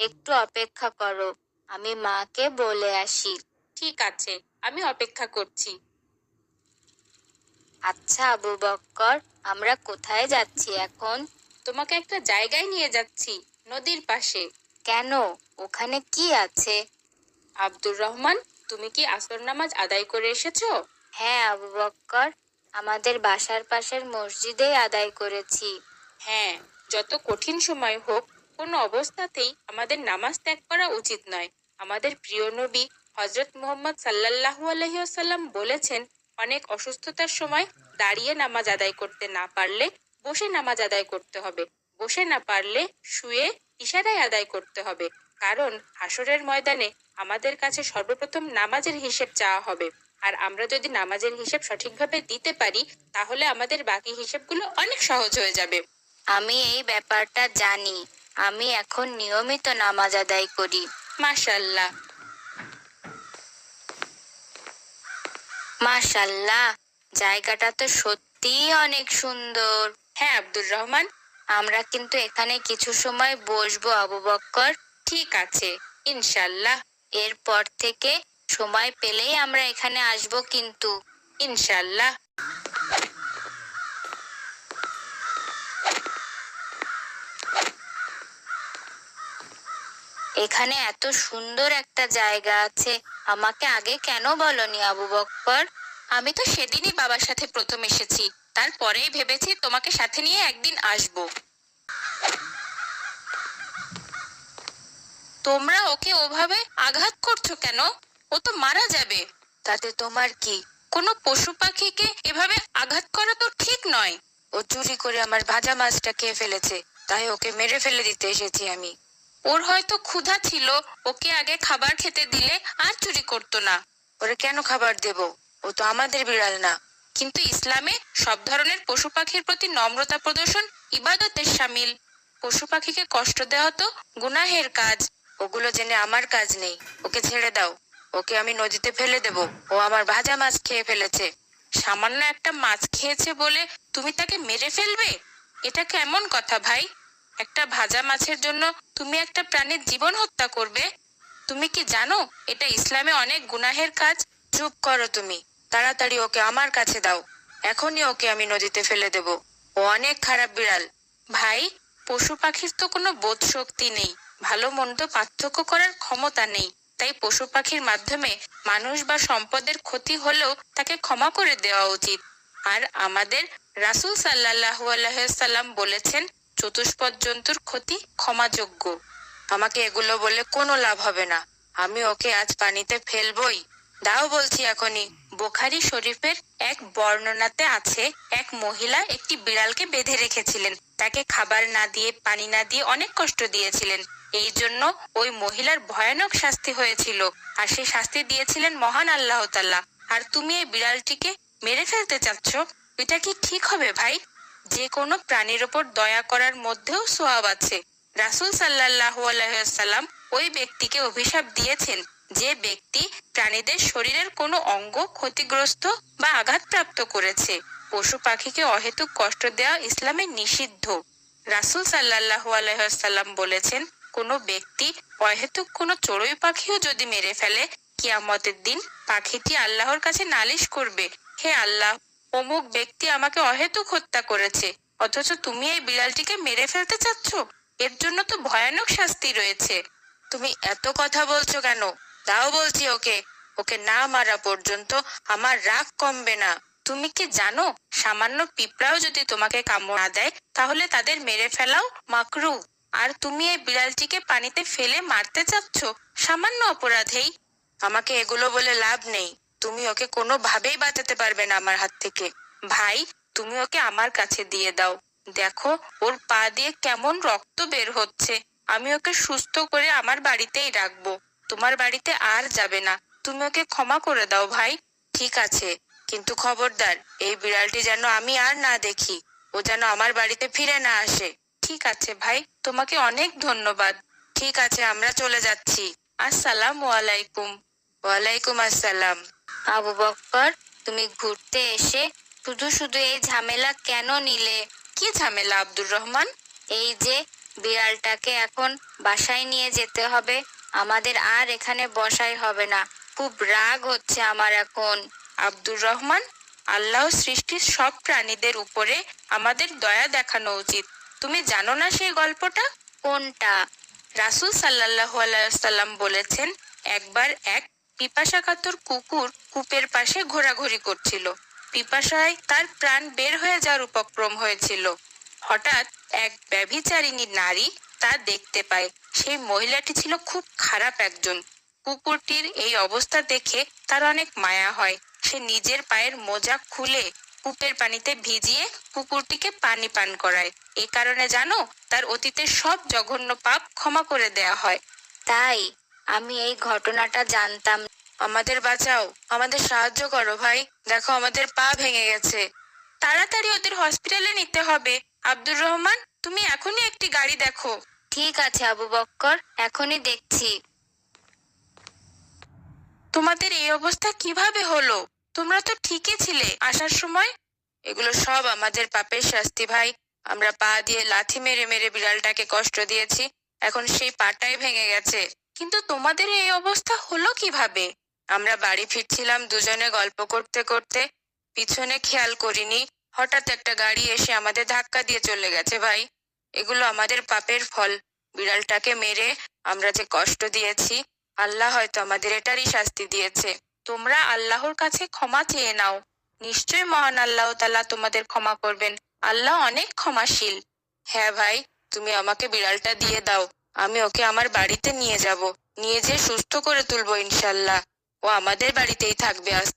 একটু অপেক্ষা করো। আমি মাকে বলে আসি। ঠিক আছে, আমি অপেক্ষা করছি। আচ্ছা আবু বক্কর, আমরা কোথায় যাচ্ছি এখন? তোমাকে একটা জায়গায় নিয়ে যাচ্ছি, নদীর পাশে। কেন? ওখানে কি আছে? আব্দুর রহমান, তুমি কি আসর নামাজ আদায় করে এসেছ? হ্যাঁ আবু বক্কর, আমাদের বাসার পাশের মসজিদেই আদায় করেছি। হ্যাঁ যত কঠিন সময় হোক কোনো অবস্থাতেই আমাদের নামাজ ত্যাগ করা উচিত নয়। আমাদের প্রিয় নবী হজরত মোহাম্মদ সাল্লাল্লাহু আলহিহাল্লাম বলেছেন, অনেক অসুস্থতার সময় দাঁড়িয়ে নামাজ আদায় করতে না পারলে বসে নামাজ আদায় করতে হবে। বসে না পারলে শুয়ে ইশারায় আদায় করতে হবে। কারণ হাসরের ময়দানে আমাদের কাছে সর্বপ্রথম নামাজের হিসেব চাওয়া হবে। আর আমরা যদি নামাজের হিসেব সঠিকভাবে দিতে পারি, তাহলে আমাদের বাকি হিসেবগুলো অনেক সহজ হয়ে যাবে। আমি এই ব্যাপারটা জানি। আমি এখন নিয়মিত নামাজ আদায় করি, মাশাল্লাহ। মাশাল্লাহ, জায়গাটা তো সত্যিই অনেক সুন্দর। হ্যাঁ আব্দুর রহমান, আমরা কিন্তু এখানে কিছু সময় বসবো, আবু বক্কর। ঠিক আছে, ইনশাল্লাহ। এরপর থেকে সময় পেলেই আমরা এখানে আসব কিন্তু, ইনশাল্লাহ। এখানে এত সুন্দর একটা জায়গা আছে। আমাকে আগে কেন বলনি আবু বক্কর? আমি তো সেদিনই বাবার সাথে প্রথম এসেছি। তারপরেই ভেবেছি তোমাকে সাথে নিয়ে একদিন আসব। তোমরা ওকে ওভাবে আঘাত করছ কেন? ও তো মারা যাবে। তাতে তোমার কি? কোনো পশু পাখিকে এভাবে আঘাত করা তো ঠিক নয়। ও চুরি করে আমার ভাজা মাছটা খেয়ে ফেলেছে। তাই ওকে মেরে ফেলে দিতে এসেছি আমি। ওর হয়তো ক্ষুধা ছিল, ওকে আগে খাবার খেতে দিলে আর চুরি করতো না। ওরে কেন খাবার দেব? ও তো আমাদের বিড়াল না। কিন্তু ইসলামে সব ধরনের পশু পাখির প্রতি নম্রতা প্রদর্শন ইবাদতের সামিল। পশু পাখিকে কষ্ট দেওয়া তো গুনাহের কাজ। ওগুলো জেনে আমার কাজ নেই। ওকে ছেড়ে দাও। ওকে আমি নদীতে ফেলে দেব। ও আমার ভাজা মাছ খেয়ে ফেলেছে। সামান্য একটা মাছ খেয়েছে বলে তুমি তাকে মেরে ফেলবে? এটা কেমন কথা ভাই? একটা ভাজা মাছের জন্য তুমি একটা প্রাণীর জীবন হত্যা করবে? তুমি কি জানো, এটা ইসলামে অনেক গুনাহের কাজ? চুপ করো তুমি। তাড়াতাড়ি ওকে আমার কাছে দাও। এখনই ওকে আমি নদীতে ফেলে দেব। ও অনেক খারাপ বিড়াল। ভাই, পশু পাখির তো কোনো বোধ শক্তি নেই। ভালো মন্দ পার্থক্য করার ক্ষমতা নেই। তাই পশু পাখির মাধ্যমে মানুষ বা সম্পদের ক্ষতি হলেও তাকে ক্ষমা করে দেওয়া উচিত। আর আমাদের রাসূল সাল্লাল্লাহু আলাইহি সাল্লাম বলেছেন চতুষ্পদ জন্তুর ক্ষতি ক্ষমাযোগ্য। আমাকে এগুলো বলে কোনো লাভ হবে না। আমি ওকে আজ পানিতে ফেলবই। দাও বলছি এখনই, বোখারি শরীফের এক বর্ণনাতে আছে, এক মহিলা একটি বিড়ালকে বেঁধে রেখেছিলেন। তাকে খাবার না দিয়ে, পানি না দিয়ে অনেক কষ্ট দিয়েছিলেন। এই জন্য ওই মহিলার ভয়ানক শাস্তি হয়েছিল। আর সেই শাস্তি দিয়েছিলেন মহান আল্লাহ আর তুমি এই বিড়ালটিকে মেরে ফেলতে চাচ্ছ? এটা কি ঠিক হবে ভাই? যে কোনো প্রাণীর ওপর দয়া করার মধ্যেও সোয়াব আছে। রাসূল সাল্লাল্লাহু আলাইসাল্লাম ওই ব্যক্তিকে অভিশাপ দিয়েছেন যে ব্যক্তি প্রাণীদের শরীরের কোনো অঙ্গ ক্ষতিগ্রস্ত বা আঘাতপ্রাপ্ত করেছে। পশু পাখিকে অহেতুক কষ্ট দেওয়া ইসলামে নিষিদ্ধ। রাসূল সাল্লাল্লাহু আলাইসাল্লাম বলেছেন, কোনো ব্যক্তি অহেতুক কোনো চড়ুই পাখিও যদি মেরে ফেলে, কিয়ামতের দিন পাখিটি আল্লাহর কাছে নালিশ করবে, হে আল্লাহ অমুক ব্যক্তি আমাকে অহেতুক হত্যা করেছে, অথচ তুমি এই বিড়ালটিকে মেরে ফেলতে চাচ্ছ? এর জন্য তো ভয়ানক শাস্তি রয়েছে। তুমি এত কথা বলছো কেন? তাও বলছি ওকে। ওকে না মারা পর্যন্ত আমার রাগ কমবে না। তুমি কি জানো, সামান্য পিঁপড়াও যদি তোমাকে কামড় দেয়, তাহলে তাদের মেরে ফেলাও মাকরু আর তুমি এই বিড়ালটিকে পানিতে ফেলে মারতে চাচ্ছ? সামান্য অপরাধেই। আমাকে এগুলো বলে লাভ নেই। তুমি ওকে কোনোভাবেই বাঁচাতে পারবে না আমার হাত থেকে। ভাই, তুমি ওকে আমার কাছে দিয়ে দাও। দেখো, ওর পা দিয়ে কেমন রক্ত বের হচ্ছে। আমি ওকে সুস্থ করে আমার বাড়িতেই রাখব। তোমার বাড়িতে আর যাবে না। তুমি ওকে ক্ষমা করে দাও, ভাই। ঠিক আছে। কিন্তু খবরদার, এই বিড়ালটি যেন আমি আর না দেখি। ও যেন আমার বাড়িতে ফিরে না আসে। ঠিক আছে, ভাই। তোমাকে অনেক ধন্যবাদ। ঠিক আছে, আমরা চলে যাচ্ছি। আসসালাম আলাইকুম। ওয়ালাইকুম আসসালাম। আবু বক্কর তুমি ঘুরতে এসে শুধু শুধু এই ঝামেলা কেন নিলে? কি ঝামেলা, আব্দুর রহমান? এই যে, বিড়ালটাকে এখন বাসায় নিয়ে যেতে হবে। আমাদের আর এখানে বসাই হবে না। খুব রাগ হচ্ছে আমার এখন। আব্দুর রহমান, আল্লাহ সৃষ্টির সব প্রাণীদের উপরে আমাদের দয়া দেখানো উচিত। তুমি জানো না সেই গল্পটা? কোনটা? রাসূল সাল্লাল্লাহু আলাইসাল্লাম বলেছেন, একবার এক পিপাসাকাতর কুকুর কূপের পাশে ঘোরাঘুরি করছিল। পিপাসায় তার প্রাণ বের হয়ে যাওয়ার উপক্রম হয়েছিল। হঠাৎ এক ব্যভিচারিণী নারী তা দেখতে পায়। সেই মহিলাটি ছিল খুব খারাপ একজন। কুকুরটির এই অবস্থা দেখে তার অনেক মায়া হয়। সে নিজের পায়ের মোজা খুলে কূপের পানিতে ভিজিয়ে কুকুরটিকে পানি পান করায়। এ কারণে জানো, তার অতীতের সব জঘন্য পাপ ক্ষমা করে দেয়া হয়। তাই আমি এই ঘটনাটা জানতাম। আমাদের বাঁচাও আমাদের সাহায্য করো ভাই। দেখো আমাদের পা ভেঙে গেছে। তাড়াতাড়ি ওদের হসপিটালে নিতে হবে। আব্দুর রহমান তুমি এখনই একটি গাড়ি দেখো। ঠিক আছে আবু বক্কর এখনই দেখছি। তোমাদের এই অবস্থা কীভাবে হলো? তোমরা তো ঠিকই ছিলে আসার সময়। এগুলো সব আমাদের পাপের শাস্তি ভাই। আমরা পা দিয়ে লাথি মেরে মেরে বিড়ালটাকে কষ্ট দিয়েছি। এখন সেই পাটাই ভেঙে গেছে। কিন্তু তোমাদের এই অবস্থা হলো কীভাবে? আমরা বাড়ি ফিরছিলাম দুজনে গল্প করতে করতে। পিছনে খেয়াল করিনি। হঠাৎ একটা গাড়ি এসে আমাদের ধাক্কা দিয়ে চলে গেছে, ভাই। এগুলো আমাদের পাপের ফল। বিড়ালটাকে মেরে আমরা যে কষ্ট দিয়েছি, আল্লাহ হয়তো আমাদের এটারই শাস্তি দিয়েছে। তোমরা আল্লাহর কাছে ক্ষমা চেয়ে নাও। নিশ্চয় মহান আল্লাহ তাআলা তোমাদের ক্ষমা করবেন। আল্লাহ অনেক ক্ষমাশীল। হ্যাঁ ভাই, তুমি আমাকে বিড়ালটা দিয়ে দাও। আমি ওকে আমার বাড়িতে নিয়ে যাব নিয়ে যেয়ে সুস্থ করে তুলবো ইনশাল্লাহ ও আমাদের বাড়িতেই থাকবে থেকে।